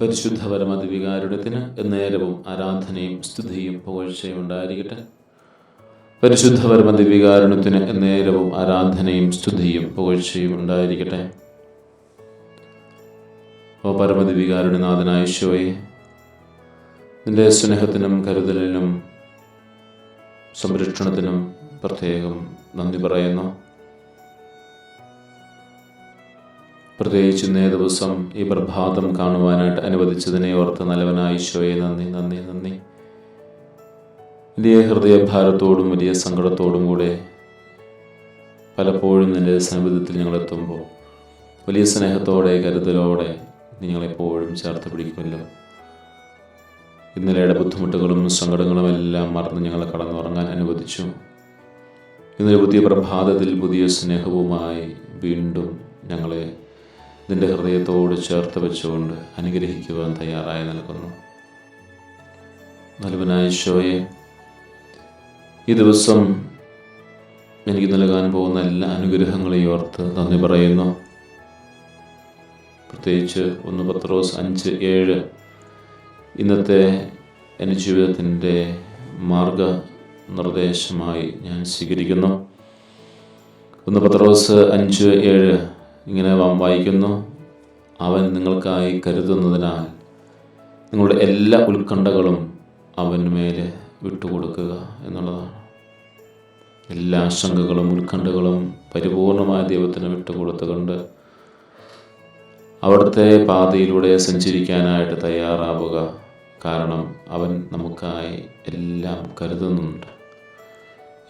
പരിശുദ്ധ പരമദിവികാരുടത്തിന് എന്നേരവും ആരാധനയും സ്തുതിയും പുകഴ്ചയും ഉണ്ടായിരിക്കട്ടെ. പരിശുദ്ധ പരമദിവികാരുണത്തിന് എന്നേരവും ആരാധനയും സ്തുതിയും പുകഴ്ചയും ഉണ്ടായിരിക്കട്ടെ. ഓ പരമദിവികാരുണനാഥനായ ഈശോയെ നിന്റെ സ്നേഹത്തിനും കരുതലിനും സംരക്ഷണത്തിനും പ്രത്യേകം നന്ദി പറയുന്നു. പ്രത്യേകിച്ച് ഇന്നേ ദിവസം ഈ പ്രഭാതം കാണുവാനായിട്ട് അനുവദിച്ചതിനെ ഓർത്ത് നല്ലവനായ ഈശോയെ നന്ദി നന്ദി നന്ദി. വലിയ ഹൃദയഭാരത്തോടും വലിയ സങ്കടത്തോടും കൂടെ പലപ്പോഴും നിന്റെ സന്നിധിത്തിൽ ഞങ്ങളെത്തുമ്പോൾ വലിയ സ്നേഹത്തോടെ കരുതലോടെ നിങ്ങളെപ്പോഴും ചേർത്ത് പിടിക്കുമല്ലോ. ഇന്നലെയുടെ ബുദ്ധിമുട്ടുകളും സങ്കടങ്ങളും എല്ലാം മറന്ന് ഞങ്ങളെ കടന്നുറങ്ങാൻ അനുവദിച്ചു. ഇന്നലെ പുതിയ പ്രഭാതത്തിൽ പുതിയ സ്നേഹവുമായി വീണ്ടും ഞങ്ങളെ നിന്റെ ഹൃദയത്തോട് ചേർത്ത് വെച്ചുകൊണ്ട് അനുഗ്രഹിക്കുവാൻ തയ്യാറായി നൽകുന്നു നൽവനായ ഈശോയെ ഈ ദിവസം എനിക്ക് നൽകാൻ പോകുന്ന എല്ലാ അനുഗ്രഹങ്ങളെയും ഓർത്ത് നന്ദി പറയുന്നു. പ്രത്യേകിച്ച് ഒന്ന് പത്രോസ് അഞ്ച് ഏഴ്. ഇന്നത്തെ എന്റെ ജീവിതത്തിന്റെ മാർഗ നിർദ്ദേശമായി ഞാൻ സ്വീകരിക്കുന്നു. ഒന്ന് പത്രോസ് അഞ്ച് ഏഴ്. ഇങ്ങനെ വായിക്കുന്നു. അവൻ നിങ്ങൾക്കായി കരുതുന്നതിനാൽ നിങ്ങളുടെ എല്ലാ ഉത്കണ്ഠകളും അവന് മേലെ വിട്ടുകൊടുക്കുക എന്നുള്ളതാണ്. എല്ലാ ആശങ്കകളും ഉത്കണ്ഠകളും പരിപൂർണമായ ദൈവത്തിന് വിട്ടുകൊടുത്തുകൊണ്ട് അവിടുത്തെ പാതയിലൂടെ സഞ്ചരിക്കാനായിട്ട് തയ്യാറാവുക. കാരണം അവൻ നമുക്കായി എല്ലാം കരുതുന്നുണ്ട്.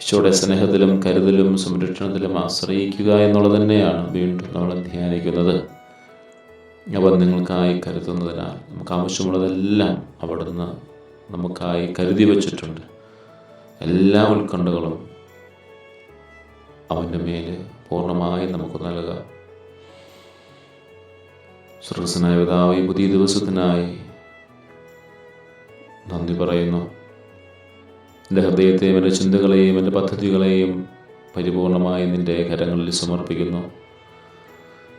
ഈശോയുടെ സ്നേഹത്തിലും കരുതലും സംരക്ഷണത്തിലും ആശ്രയിക്കുക എന്നുള്ളത് തന്നെയാണ് വീണ്ടും നമ്മൾ ധ്യാനിക്കുന്നത്. അവൻ നിങ്ങൾക്കായി കരുതുന്നതിനാൽ നമുക്ക് ആവശ്യമുള്ളതെല്ലാം അവിടുന്ന് നമുക്കായി കരുതി വച്ചിട്ടുണ്ട്. എല്ലാ ഉത്കണ്ഠകളും അവന്റെ മേൽ പൂർണമായും നമുക്ക് നൽകുക. സുരസനായ പിതാവ് പുതിയ ദിവസത്തിനായി നന്ദി പറയുന്നു. എന്റെ ഹൃദയത്തെയും എന്റെ ചിന്തകളെയും എന്റെ പദ്ധതികളെയും പരിപൂർണമായി നിന്റെ കരങ്ങളിൽ സമർപ്പിക്കുന്നു.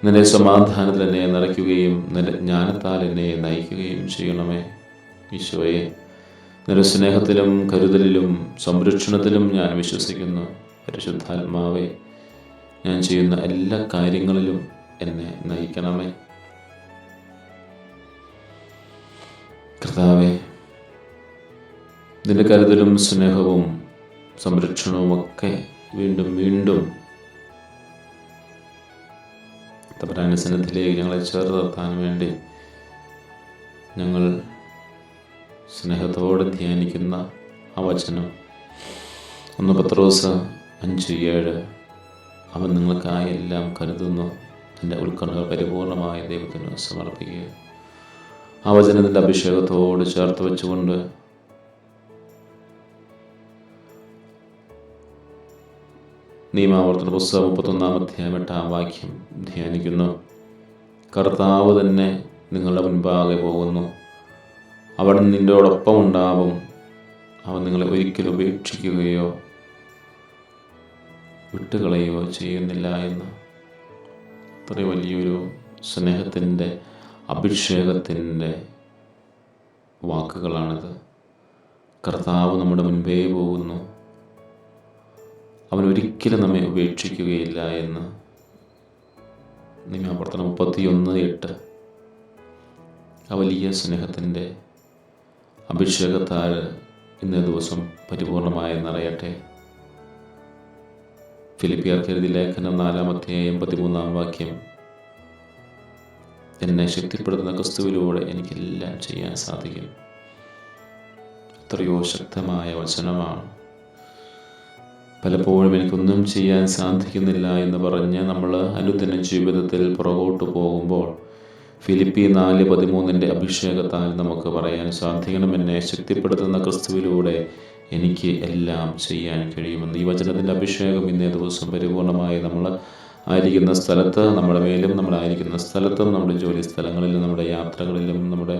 നിന്റെ സമാധാനത്തിൽ എന്നെ നിറയ്ക്കുകയും നിന്റെ ജ്ഞാനത്താൽ എന്നെ നയിക്കുകയും ചെയ്യണമേ. ഈശോയെ നിന്റെ സ്നേഹത്തിലും കരുതലിലും സംരക്ഷണത്തിലും ഞാൻ വിശ്വസിക്കുന്നു. പരിശുദ്ധാത്മാവെ ഞാൻ ചെയ്യുന്ന എല്ലാ കാര്യങ്ങളിലും എന്നെ നയിക്കണമേ. കർത്താവെ നിന്റെ കരുതലും സ്നേഹവും സംരക്ഷണവും ഒക്കെ വീണ്ടും വീണ്ടും തപരാന സന്നിധിയിലേക്ക് ഞങ്ങളെ ചേർത്ത് നിർത്താൻ വേണ്ടി ഞങ്ങൾ സ്നേഹത്തോടെ ധ്യാനിക്കുന്ന ആ വചനം. ഒന്ന് പത്രോസ് അഞ്ച് ഏഴ്. അവൻ നിങ്ങൾക്കായി എല്ലാം കരുതുന്നു. നിന്റെ ഉത്കണ്ഠ പരിപൂർണമായ ദൈവത്തിന് സമർപ്പിക്കുക. ആ വചനത്തിന്റെ അഭിഷേകത്തോട് ചേർത്ത് വെച്ചുകൊണ്ട് നിയമാവർത്തന പുസ്തകം മുപ്പത്തൊന്നാം അധ്യായം എട്ടാം വാക്യം ധ്യാനിക്കുന്നു. കർത്താവ് തന്നെ നിങ്ങളുടെ മുൻപാകെ പോകുന്നു. അവൻ നിന്നോടൊപ്പം ഉണ്ടാവും. അവൻ നിങ്ങളെ ഒരിക്കലും ഉപേക്ഷിക്കുകയോ വിട്ടുകളയുകയോ ചെയ്യുന്നില്ല എന്ന്. അത്ര വലിയൊരു സ്നേഹത്തിന്റെ അഭിഷേകത്തിന്റെ വാക്കുകളാണിത്. കർത്താവ് നമ്മുടെ മുൻപേ പോകുന്നു. അവൻ ഒരിക്കലും നമ്മെ ഉപേക്ഷിക്കുകയില്ല എന്ന്. നിയമപ്രവർത്തനം മുപ്പത്തിയൊന്ന് എട്ട്. ആ വലിയ സ്നേഹത്തിന്റെ അഭിഷേകത്താൽ ഇന്നേ ദിവസം പരിപൂർണമായി നിറയട്ടെ ഫിലിപ്പിയർക്ക് എഴുതി ലേഖനം നാലാമത്തെ എൺപത്തിമൂന്നാം വാക്യം. എന്നെ ശക്തിപ്പെടുത്തുന്ന ക്രിസ്തുവിലൂടെ എനിക്കെല്ലാം ചെയ്യാൻ സാധിക്കും. എത്രയോ ശക്തമായ വചനമാണ്. പലപ്പോഴും എനിക്കൊന്നും ചെയ്യാൻ സാധിക്കുന്നില്ല എന്ന് പറഞ്ഞ് നമ്മൾ അനുദിന ജീവിതത്തിൽ പുറകോട്ട് പോകുമ്പോൾ ഫിലിപ്പി നാല് പതിമൂന്നിന്റെ അഭിഷേകത്താൽ നമുക്ക് പറയാൻ സാധിക്കണം എന്നെ ശക്തിപ്പെടുത്തുന്ന ക്രിസ്തുവിലൂടെ എനിക്ക് എല്ലാം ചെയ്യാൻ കഴിയുമെന്ന്. ഈ വചനത്തിന്റെ അഭിഷേകം ഇന്നേ ദിവസം പരിപൂർണമായി നമ്മൾ ആയിരിക്കുന്ന സ്ഥലത്ത് നമ്മുടെ മേലും നമ്മളായിരിക്കുന്ന സ്ഥലത്തും നമ്മുടെ ജോലി സ്ഥലങ്ങളിലും നമ്മുടെ യാത്രകളിലും നമ്മുടെ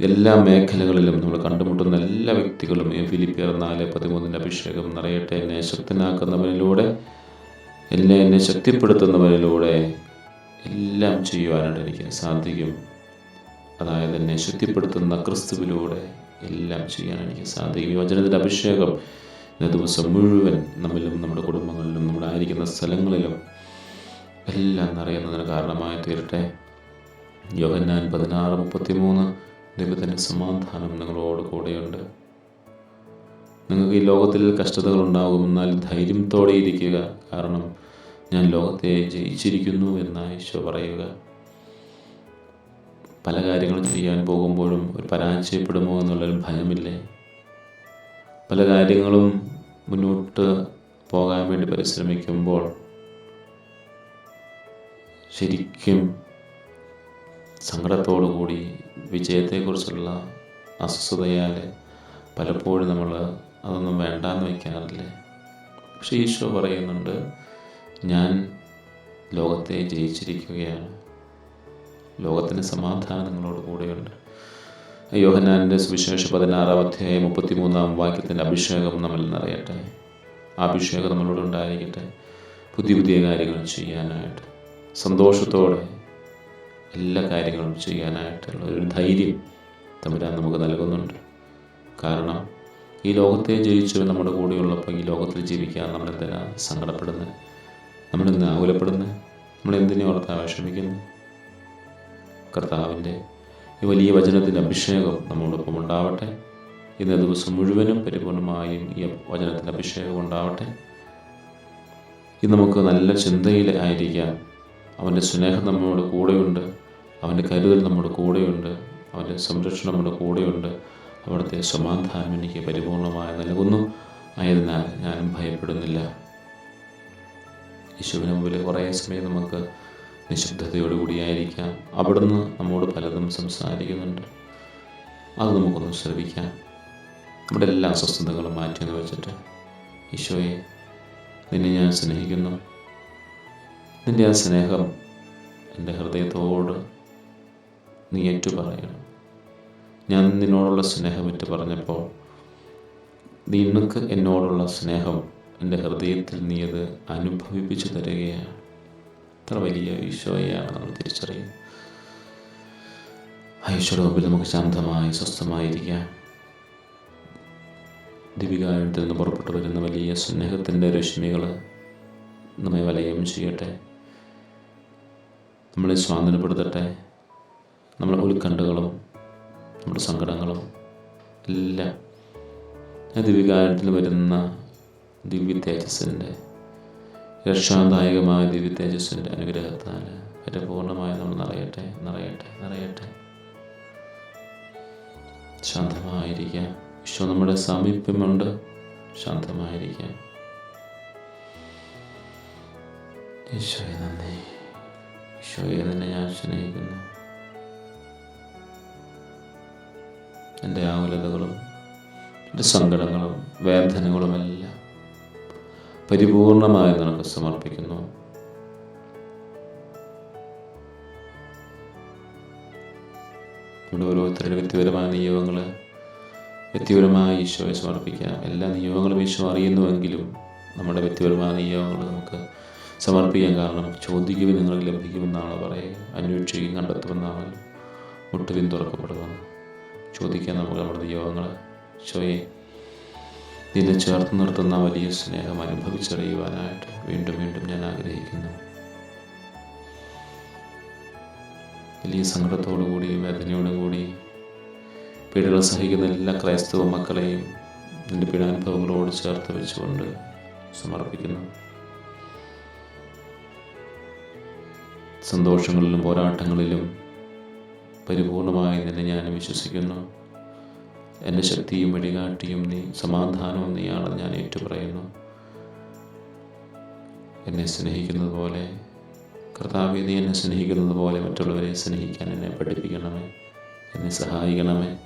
എല്ലാ മേഖലകളിലും നമ്മൾ കണ്ടുമുട്ടുന്ന എല്ലാ വ്യക്തികളും ഈ ഫിലിപ്പിയർ നാല് പതിമൂന്നിന്റെ അഭിഷേകം നിറയട്ടെ. എന്നെ ശക്തനാക്കുന്നവനിലൂടെ എന്നെ എന്നെ ശക്തിപ്പെടുത്തുന്നവനിലൂടെ എല്ലാം ചെയ്യുവാനായിട്ട് എനിക്ക് സാധിക്കും. അതായത് എന്നെ ശക്തിപ്പെടുത്തുന്ന ക്രിസ്തുവിലൂടെ എല്ലാം ചെയ്യാൻ എനിക്ക് സാധിക്കും. ഈ വചനത്തിന്റെ അഭിഷേകം ഇന്ന ദിവസം മുഴുവൻ നമ്മിലും നമ്മുടെ കുടുംബങ്ങളിലും നമ്മുടെ ആയിരിക്കുന്ന സ്ഥലങ്ങളിലും എല്ലാം നിറയുന്നതിന് കാരണമായി തീരട്ടെ. യോഹന്നാൻ പതിനാറ് മുപ്പത്തി മൂന്ന് ദൈവത്തിന്റെ സമാധാനം നിങ്ങളോട് കൂടെയുണ്ട്. നിങ്ങൾക്ക് ഈ ലോകത്തിൽ കഷ്ടതകൾ ഉണ്ടാകും എന്നാൽ ധൈര്യത്തോടെ ഇരിക്കുക. കാരണം ഞാൻ ലോകത്തെ ജയിച്ചിരിക്കുന്നു എന്ന് ഈശോ പറയുക. പല കാര്യങ്ങളും ചെയ്യാൻ പോകുമ്പോഴും ഒരു പരാജയപ്പെടുമോ എന്നുള്ളൊരു ഭയമില്ലേ? പല കാര്യങ്ങളും മുന്നോട്ട് പോകാൻ വേണ്ടി പരിശ്രമിക്കുമ്പോൾ ശരിക്കും സങ്കടത്തോടു കൂടി വിജയത്തെക്കുറിച്ചുള്ള അസ്വസ്ഥതയാൽ പലപ്പോഴും നമ്മൾ അതൊന്നും വേണ്ടാന്ന് വയ്ക്കാറില്ലേ? പക്ഷേ ഈശോ പറയുന്നുണ്ട് ഞാൻ ലോകത്തെ ജയിച്ചിരിക്കുകയാണ്. ലോകത്തിന് സമാധാനങ്ങളോട് കൂടെയുണ്ട്. യോഹനാന്റെ സുവിശേഷ പതിനാറാം അധ്യായം മുപ്പത്തിമൂന്നാം വാക്യത്തിന്റെ അഭിഷേകം നമ്മൾ നിറയട്ടെ ആ അഭിഷേകം നമ്മളോട് ഉണ്ടായിരിക്കട്ടെ. പുതിയ പുതിയ കാര്യങ്ങൾ ചെയ്യാനായിട്ട്. സന്തോഷത്തോടെ എല്ലാ കാര്യങ്ങളും ചെയ്യാനായിട്ടുള്ള ഒരു ധൈര്യം തമ്പുരാൻ നമുക്ക് നൽകുന്നുണ്ട്. കാരണം ഈ ലോകത്തെ ജയിച്ചു നമ്മുടെ കൂടെയുള്ളപ്പോൾ ഈ ലോകത്തിൽ ജീവിക്കാൻ നമ്മൾ നമ്മളെന്തിനാ സങ്കടപ്പെടുന്നത്? നമ്മളെന്ത് ആകുലപ്പെടുന്നത്? നമ്മളെന്തിനെ ഓർത്താ വിഷമിക്കുന്നു കർത്താവിന്റെ ഈ വലിയ വചനത്തിന്റെ അഭിഷേകം നമ്മോടൊപ്പം ഉണ്ടാവട്ടെ. ഇന്ന ദിവസം മുഴുവനും പരിപൂർണമായും ഈ വചനത്തിന്റെ അഭിഷേകം ഉണ്ടാവട്ടെ. ഇത് നമുക്ക് നല്ല ചിന്തയിൽ ആയിരിക്കാം. അവന്റെ സ്നേഹം നമ്മോട് കൂടെയുണ്ട്. അവന്റെ കരുതൽ നമ്മുടെ കൂടെയുണ്ട് അവന്റെ സംരക്ഷണം നമ്മുടെ കൂടെയുണ്ട് അവിടുത്തെ സമാധാനം എനിക്ക് പരിപൂർണമായി നൽകുന്നു. ആയതിനാൽ ഞാനും ഭയപ്പെടുന്നില്ല. യേശുവിന് മുമ്പിൽ കുറേ സമയം നമുക്ക് നിശബ്ദതയോടുകൂടിയായിരിക്കാം. അവിടുന്ന് നമ്മോട് പലതും സംസാരിക്കുന്നുണ്ട്. അത് നമുക്കൊന്ന് ശ്രവിക്കാം. നമ്മുടെ എല്ലാ അസ്വസ്ഥതകളും മാറ്റിയെന്ന് വെച്ചിട്ട് ഈശോയെ നിന്നെ ഞാൻ സ്നേഹിക്കുന്നു. നിന്റെ ആ സ്നേഹം എന്റെ ഹൃദയത്തോട് നീ ഏറ്റു പറയണം ഞാൻ നിന്നോടുള്ള സ്നേഹം ഏറ്റു പറഞ്ഞപ്പോൾ നിനക്ക് എന്നോടുള്ള സ്നേഹം എന്റെ ഹൃദയത്തിൽ നീ അത് അനുഭവിപ്പിച്ചു തരികയാണ്. അത്ര വലിയ ഈശോയാണ് നമ്മൾ തിരിച്ചറിയുന്നത്. ആ ഈശോയുടെ മുമ്പിൽ നമുക്ക് ശാന്തമായി സ്വസ്ഥമായിരിക്കാം. ദിവികായത്തിൽ നിന്ന് പുറപ്പെട്ടു വരുന്ന വലിയ സ്നേഹത്തിന്റെ രശ്മികൾ നമ്മെ വലയം ചെയ്യട്ടെ. നമ്മളെ സ്വാതന്ത്ര്യപ്പെടുത്തട്ടെ നമ്മുടെ ഉത്കണ്ഠകളും നമ്മുടെ സങ്കടങ്ങളും എല്ലാം ആ ദിവികായത്തിൽ വരുന്ന ദിവ്യ തേജസ്സിന്റെ രക്ഷാദായകമായ ദിവ്യ തേജസ്സിന്റെ അനുഗ്രഹത്താൽ പരിപൂർണമായി നമ്മൾ നിറയട്ടെ നിറയട്ടെ നിറയട്ടെ. ശാന്തമായിരിക്കാം ഈശോ നമ്മുടെ സാമീപ്യമുണ്ട്. ശാന്തമായിരിക്കാം ഈശോയെ നന്ദി. ഈശോയെ തന്നെ ഞാൻ സ്നേഹിക്കുന്നു. എന്റെ ആകുലതകളും എന്റെ സങ്കടങ്ങളും വേദനകളുമെല്ലാം പരിപൂർണമായി നിനക്ക് സമർപ്പിക്കുന്നു. നമ്മുടെ ഓരോരുത്തരുടെ വ്യക്തിപരമായ നിയോഗങ്ങൾ വ്യക്തിപരമായ ഈശോയെ സമർപ്പിക്കാം. എല്ലാ നിയോഗങ്ങളും ഈശോ അറിയുന്നുവെങ്കിലും നമ്മുടെ വ്യക്തിപരമായ നിയോഗങ്ങൾ നമുക്ക് സമർപ്പിക്കാൻ കാരണം ചോദിക്കുവിൻ നിങ്ങൾക്ക് ലഭിക്കുമെന്നാണ് പറയുക. അന്വേഷിക്കുകയും കണ്ടെത്തുമെന്നാണ് മുട്ടുവിൻ തുറക്കപ്പെടുമെന്ന് ചോദിക്കാൻ നമുക്ക് നമ്മുടെ യോഗങ്ങൾ ഈശോയെ നിന്നെ ചേർത്ത് നിർത്തുന്ന വലിയ സ്നേഹം അനുഭവിച്ചറിയുവാനായിട്ട് വീണ്ടും വീണ്ടും ഞാൻ ആഗ്രഹിക്കുന്നു. വലിയ സങ്കടത്തോടു കൂടി വേദനയോടും കൂടി പീഡകൾ സഹിക്കുന്ന എല്ലാ ക്രൈസ്തവ മക്കളെയും നിന്റെ പീഡാനുഭവങ്ങളോട് ചേർത്ത് വെച്ചുകൊണ്ട് സമർപ്പിക്കുന്നു. സന്തോഷങ്ങളിലും പോരാട്ടങ്ങളിലും പരിപൂർണമായി നിന്നെ ഞാൻ വിശ്വസിക്കുന്നു. എന്റെ ശക്തിയും വഴികാട്ടിയും നീ സമാധാനവും നീയാണെന്ന് ഞാൻ ഏറ്റുപറയുന്നു. എന്നെ സ്നേഹിക്കുന്നത് പോലെ കർത്താവെ നീ എന്നെ സ്നേഹിക്കുന്നത് പോലെ മറ്റുള്ളവരെ സ്നേഹിക്കാൻ എന്നെ പഠിപ്പിക്കണമേ. എന്നെ സഹായിക്കണമേ.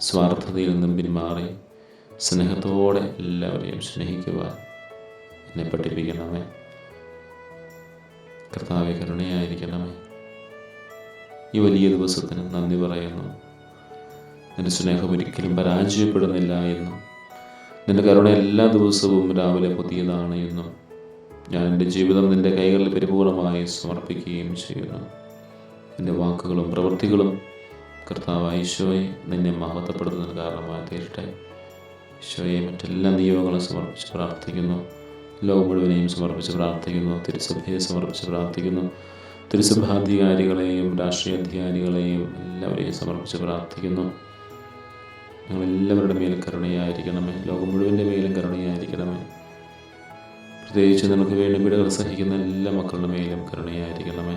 സ്വാർത്ഥതയിൽ നിന്നും പിന്മാറി സ്നേഹത്തോടെ എല്ലാവരെയും സ്നേഹിക്കുവാൻ എന്നെ പഠിപ്പിക്കണമേ. കർത്താവെ കരുണയായിരിക്കണമേ. ഈ വലിയ ദിവസത്തിന് നന്ദി പറയുന്നു. നിന്റെ സ്നേഹം ഒരിക്കലും പരാജയപ്പെടുന്നില്ല എന്നും നിന്റെ കരുണ എല്ലാ ദിവസവും രാവിലെ പുതിയതാണ് എന്നും ഞാൻ എന്റെ ജീവിതം നിന്റെ കൈകളിൽ പരിപൂർണമായി സമർപ്പിക്കുകയും ചെയ്യുന്നു. എന്റെ വാക്കുകളും പ്രവൃത്തികളും കർത്താവ് ഈശോയെ നിന്നെ മഹത്വപ്പെടുത്തുന്നതിന് കാരണമായി തീരട്ടെ. ഈശോയെ മറ്റെല്ലാ നിയോഗങ്ങളും സമർപ്പിച്ച് പ്രാർത്ഥിക്കുന്നു. ലോകം മുഴുവനെയും സമർപ്പിച്ച് പ്രാർത്ഥിക്കുന്നു. തിരുസഭയെ സമർപ്പിച്ച് പ്രാർത്ഥിക്കുന്നു. തിരുസഭാധികാരികളെയും രാഷ്ട്രീയ അധികാരികളെയും എല്ലാവരെയും സമർപ്പിച്ച് പ്രാർത്ഥിക്കുന്നു. ഞങ്ങളെല്ലാവരുടെ മേലും കരുണയായിരിക്കണമേ. ലോകം മുഴുവന്റെ മേലും കരുണയായിരിക്കണമേ. പ്രത്യേകിച്ച് നമുക്ക് വേണ്ടി വീടുകൾ സഹിക്കുന്ന എല്ലാ മക്കളുടെ മേലും കരുണയായിരിക്കണമേ.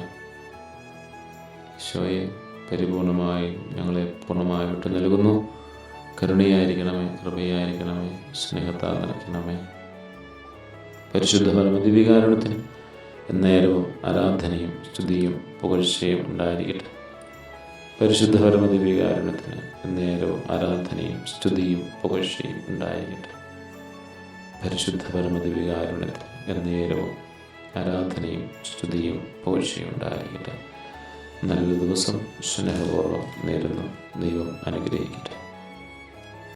ഈശോയെ പരിപൂർണമായി ഞങ്ങളെ പൂർണമായി വിട്ടു നൽകുന്നു. കരുണയായിരിക്കണമേ കൃപയായിരിക്കണമേ സ്നേഹത്താൽ നിറയ്ക്കണമേ പരിശുദ്ധ പരമദിവികാരണത്തിന് എന്നേരവും ആരാധനയും സ്തുതിയും പുകഴ്ചയും ഉണ്ടായിരിക്കട്ടെ. പരിശുദ്ധ പരമദിവികാരണത്തിന് എന്നേരവും ആരാധനയും സ്തുതിയും പുകഴ്ചയും ഉണ്ടായിരിക്കട്ടെ. പരിശുദ്ധ പരമദിവികാരുണ്യത്തിന് എന്നേരവും ആരാധനയും സ്തുതിയും പുകഴ്ചയും ഉണ്ടായിരിക്കട്ടെ. നല്ല ദിവസം സ്നേഹപൂർവം നേരുന്നു.